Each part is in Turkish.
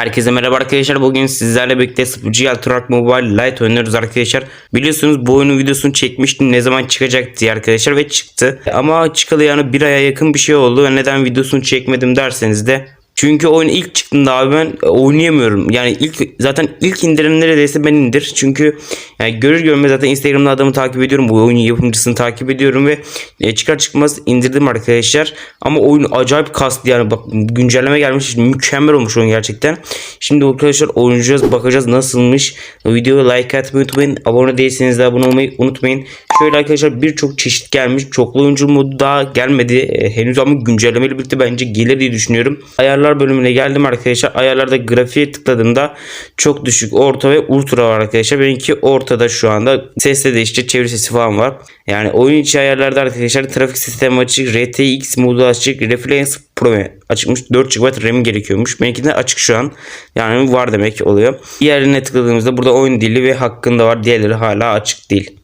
Herkese merhaba arkadaşlar. Bugün sizlerle birlikte GL Truck Mobile Lite oynuyoruz arkadaşlar. Biliyorsunuz bu oyunun videosunu çekmiştim. Ne zaman çıkacak diye arkadaşlar ve çıktı. Ama çıkalı yani bir aya yakın bir şey oldu. Neden videosunu çekmedim derseniz de çünkü oyun ilk çıktığında abi ben e, oynayamıyorum. Yani ilk zaten ilk indirim neredeyse ben indir. Çünkü yani görür görmez zaten Instagram'da adamı takip ediyorum. Bu oyunun yapımcısını takip ediyorum ve e, çıkar çıkmaz indirdim arkadaşlar. Ama oyun acayip kastı yani bak güncelleme gelmiş. Mükemmel olmuş oyun gerçekten. Şimdi arkadaşlar oynayacağız bakacağız nasılmış. Videoya like atmayı unutmayın. Abone değilseniz de abone olmayı unutmayın. Şöyle arkadaşlar birçok çeşit gelmiş. Çoklu oyuncu modu daha gelmedi. E, henüz ama güncellemeyle birlikte bence gelir diye düşünüyorum. Ayarlar bölümüne geldim arkadaşlar. Ayarlarda grafiğe tıkladığımda çok düşük, orta ve ultra var arkadaşlar. Benimki ortada şu anda. Seste de işte çeviri sesi falan var. Yani oyun içi ayarlarda arkadaşlar trafik sistemi açık, RTX modu açık, Reflex Pro açıkmış 4 GB RAM gerekiyormuş. Benimki de açık şu an. Yani var demek oluyor. Diğerine tıkladığımızda burada oyun dili ve hakkında var. Diğerleri hala açık değil.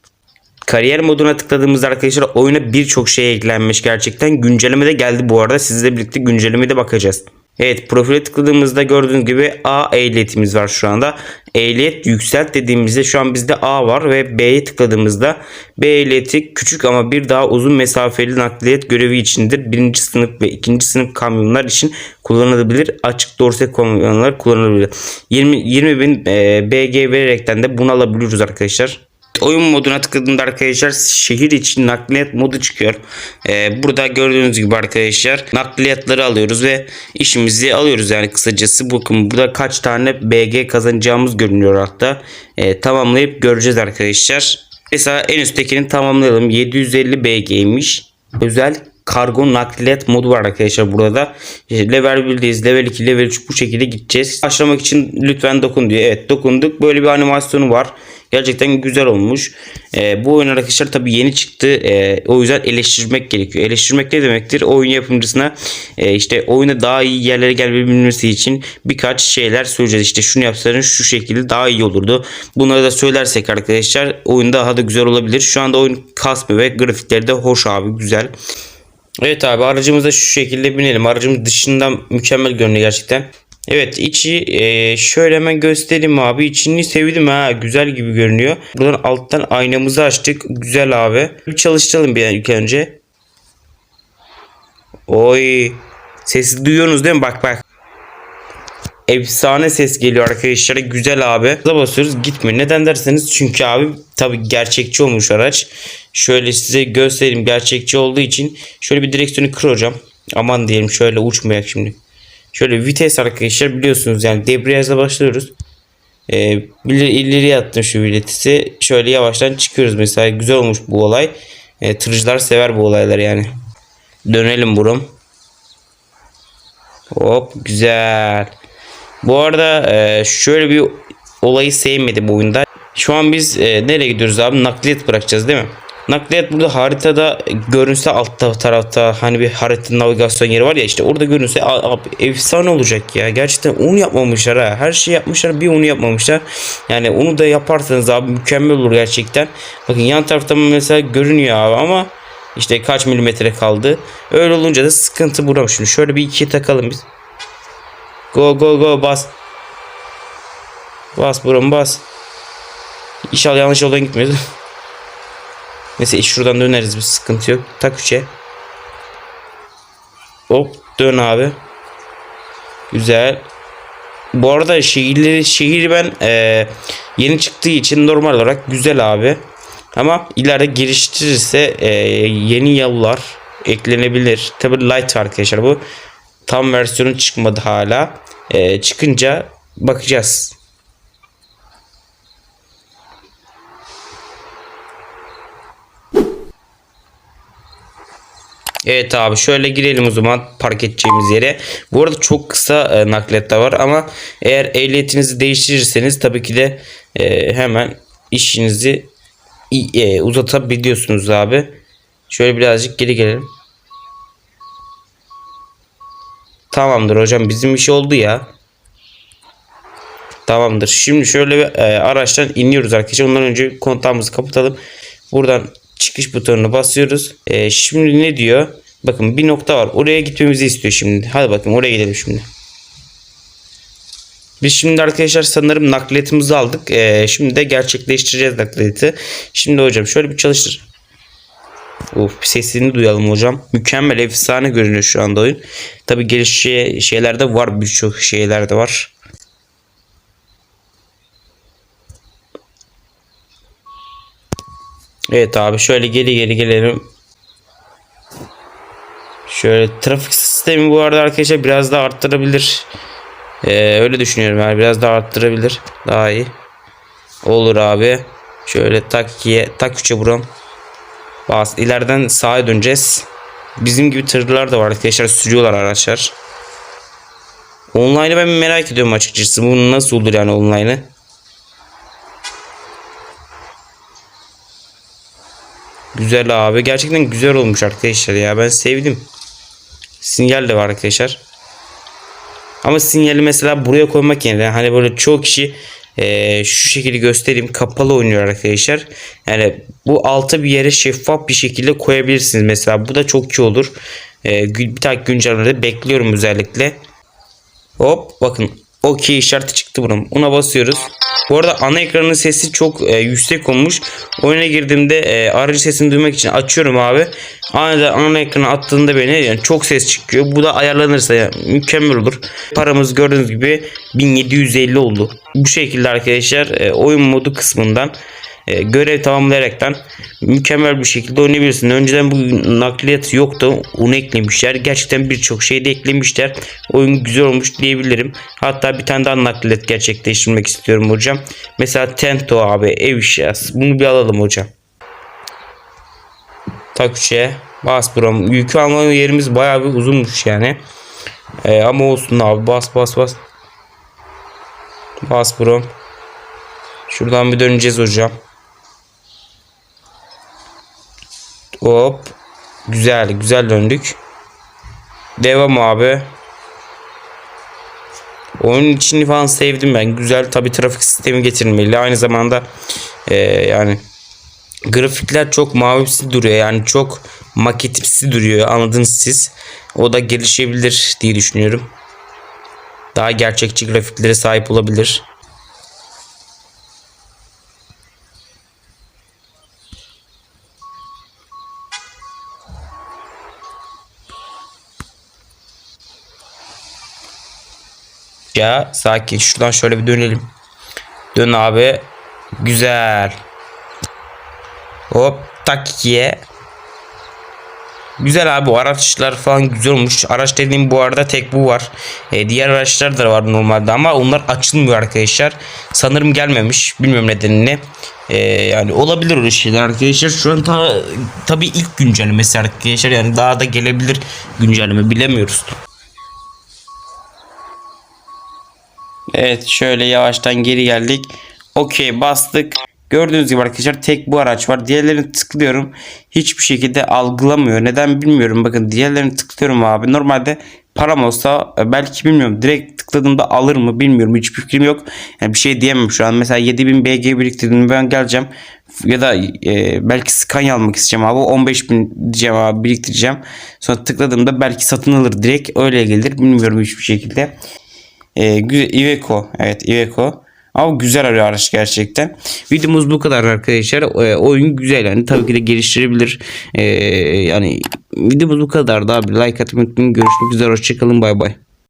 Kariyer moduna tıkladığımızda arkadaşlar oyuna birçok şey eklenmiş gerçekten. Güncelleme de geldi bu arada. Sizle birlikte güncellemeye de bakacağız. Evet profile tıkladığımızda gördüğünüz gibi A ehliyetimiz var şu anda. Ehliyet yükselt dediğimizde şu an bizde A var ve B'ye tıkladığımızda B ehliyeti küçük ama bir daha uzun mesafeli nakliyat görevi içindir. Birinci sınıf ve ikinci sınıf kamyonlar için kullanılabilir. Açık dorse kamyonlar kullanılabilir. 20, 20 bin e, BG vererekten de bunu alabiliyoruz arkadaşlar. Oyun moduna tıkladığımda arkadaşlar şehir için nakliyat modu çıkıyor. Ee, burada gördüğünüz gibi arkadaşlar nakliyatları alıyoruz ve işimizi alıyoruz yani kısacası. Bakın burada kaç tane BG kazanacağımız görünüyor hatta. Ee, tamamlayıp göreceğiz arkadaşlar. Mesela en üsttekini tamamlayalım. 750 BG'ymiş. Özel kargo nakliyat modu var arkadaşlar burada da. Level 1'deyiz. Level 2, level 3 bu şekilde gideceğiz. Başlamak için lütfen dokun diyor. Evet dokunduk. Böyle bir animasyonu var. Gerçekten güzel olmuş. Ee, bu oyun arkadaşlar tabi yeni çıktı. Ee, o yüzden eleştirmek gerekiyor. Eleştirmek ne demektir? Oyun yapımcısına e, işte oyuna daha iyi yerlere gelmebilmesi için birkaç şeyler söyleyeceğiz. İşte şunu yapsanız şu şekilde daha iyi olurdu. Bunları da söylersek arkadaşlar oyun daha da güzel olabilir. Şu anda oyun kasmıyor ve grafikleri de hoş abi güzel. Evet abi aracımıza şu şekilde binelim. Aracımız dışından mükemmel görünüyor gerçekten. Evet içi e, şöyle hemen göstereyim abi. İçini sevdim ha. Güzel gibi görünüyor. Buradan alttan aynamızı açtık. Güzel abi. Bir çalıştıralım bir ilk önce. Oy. Sesi duyuyorsunuz değil mi? Bak bak. Efsane ses geliyor arkadaşlar. Güzel abi. Hıza basıyoruz gitmiyor. Neden derseniz çünkü abi tabi gerçekçi olmuş araç. Şöyle size göstereyim gerçekçi olduğu için. Şöyle bir direksiyonu kır hocam. Aman diyelim şöyle uçmayak şimdi. Şöyle vites arkadaşlar biliyorsunuz yani debriyajla başlıyoruz. Ee, ileri, ileriye attım şu vitesi. Şöyle yavaştan çıkıyoruz mesela. Güzel olmuş bu olay. Ee, tırcılar sever bu olayları yani. Dönelim burum. Hop güzel. Bu arada e, şöyle bir olayı sevmedim bu oyunda. Şu an biz e, nereye gidiyoruz abi? Nakliyat bırakacağız değil mi? Nakliyat burada haritada görünse altta tarafta hani bir harita navigasyon yeri var ya işte orada görünse abi efsane olacak ya. Gerçekten onu yapmamışlar ha. Her şeyi yapmışlar bir onu yapmamışlar. Yani onu da yaparsanız abi mükemmel olur gerçekten. Bakın yan tarafta mesela görünüyor abi ama işte kaç milimetre kaldı. Öyle olunca da sıkıntı burada. Şimdi şöyle bir ikiye takalım biz. Go go go bas. Bas buram bas. İnşallah yanlış yoldan gitmiyoruz. Neyse şuradan döneriz bir sıkıntı yok. Tak 3'e. Hop dön abi. Güzel. Bu arada şehirleri şehir ben e, yeni çıktığı için normal olarak güzel abi. Ama ileride geliştirirse e, yeni yollar eklenebilir. Tabi light arkadaşlar bu. Tam versiyonu çıkmadı hala. E, çıkınca bakacağız. Evet abi şöyle girelim o zaman park edeceğimiz yere. Bu arada çok kısa e, nakliyatlar var ama eğer ehliyetinizi değiştirirseniz tabii ki de e, hemen işinizi e, uzatabiliyorsunuz abi. Şöyle birazcık geri gelelim. Tamamdır hocam bizim iş oldu ya. Tamamdır. Şimdi şöyle bir e, araçtan iniyoruz arkadaşlar. Ondan önce kontağımızı kapatalım. Buradan çıkış butonuna basıyoruz. E, şimdi ne diyor? Bakın bir nokta var. Oraya gitmemizi istiyor şimdi. Hadi bakın oraya gidelim şimdi. Biz şimdi arkadaşlar sanırım nakliyetimizi aldık. Ee, şimdi de gerçekleştireceğiz nakliyeti. Şimdi hocam şöyle bir çalıştır. Of sesini duyalım hocam. Mükemmel efsane görünüyor şu anda oyun. Tabi gelişi şeyler de var birçok şeyler de var. Evet abi şöyle geri geri gelelim. Şöyle trafik sistemi bu arada arkadaşlar biraz daha arttırabilir. Ee, öyle düşünüyorum yani biraz daha arttırabilir. Daha iyi. Olur abi. Şöyle tak 2'ye tak 3'e buram. Bas ileriden sağa döneceğiz. Bizim gibi tırlar da var arkadaşlar sürüyorlar araçlar. Online'ı ben merak ediyorum açıkçası. Bu nasıl olur yani online'ı? Güzel abi. Gerçekten güzel olmuş arkadaşlar ya. Ben sevdim. Sinyal de var arkadaşlar. Ama sinyali mesela buraya koymak yerine hani böyle çoğu kişi eee, şu şekilde göstereyim kapalı oynuyor arkadaşlar. Yani bu alta bir yere şeffaf bir şekilde koyabilirsiniz mesela. Bu da çok iyi olur. Gü- bir tane güncellemede bekliyorum özellikle. Hop bakın OK işareti çıktı bunun. Ona basıyoruz. Bu arada ana ekranın sesi çok e, yüksek olmuş. Oyuna girdiğimde e, aracı sesini duymak için açıyorum abi. Aniden ana ekrana attığında beni yani çok ses çıkıyor. Bu da ayarlanırsa ya, mükemmel olur. Paramız gördüğünüz gibi 1750 oldu. Bu şekilde arkadaşlar e, oyun modu kısmından e, görev tamamlayaraktan mükemmel bir şekilde oynayabilirsin. Önceden bu nakliyat yoktu. Onu eklemişler. Gerçekten birçok şey de eklemişler. Oyun güzel olmuş diyebilirim. Hatta bir tane daha nakliyat gerçekleştirmek istiyorum hocam. Mesela Tento abi ev eşyası. Bunu bir alalım hocam. Takçe. Bas buram. Yükü alma yerimiz bayağı bir uzunmuş yani. E, ama olsun abi. Bas bas bas. Bas buram. Şuradan bir döneceğiz hocam. Hop. Güzel güzel döndük. Devam abi. Oyunun içini falan sevdim ben. Güzel tabi trafik sistemi getirilmeli. Aynı zamanda eee, yani grafikler çok mavimsi duruyor. Yani çok maketimsi duruyor. Anladınız siz. O da gelişebilir diye düşünüyorum. Daha gerçekçi grafiklere sahip olabilir. Ya sakin. Şuradan şöyle bir dönelim. Dön abi. Güzel. Hop tak ikiye. Güzel abi bu araçlar falan güzel olmuş. Araç dediğim bu arada tek bu var. E, diğer araçlar da var normalde ama onlar açılmıyor arkadaşlar. Sanırım gelmemiş. Bilmiyorum nedenini. E, yani olabilir öyle şeyler arkadaşlar. Şu an ta, tabii ilk güncellemesi arkadaşlar. Yani daha da gelebilir güncelleme bilemiyoruz. Evet şöyle yavaştan geri geldik. Okey bastık. Gördüğünüz gibi arkadaşlar tek bu araç var. Diğerlerini tıklıyorum. Hiçbir şekilde algılamıyor. Neden bilmiyorum. Bakın diğerlerini tıklıyorum abi. Normalde param olsa e, belki bilmiyorum. Direkt tıkladığımda alır mı bilmiyorum. Hiçbir fikrim yok. Yani bir şey diyemem şu an. Mesela 7000 BG biriktirdim. Ben geleceğim. Ya da e, belki Scania almak isteyeceğim abi. 15000 diyeceğim abi biriktireceğim. Sonra tıkladığımda belki satın alır direkt. Öyle gelir. Bilmiyorum hiçbir şekilde. E, Iveco. Evet Iveco. Ama güzel arıyor araç gerçekten. Videomuz bu kadar arkadaşlar. E, oyun güzel yani tabii ki de geliştirebilir. E, yani videomuz bu kadar da abi. Like atmayı unutmayın. Görüşmek üzere. Hoşçakalın. Bay bay.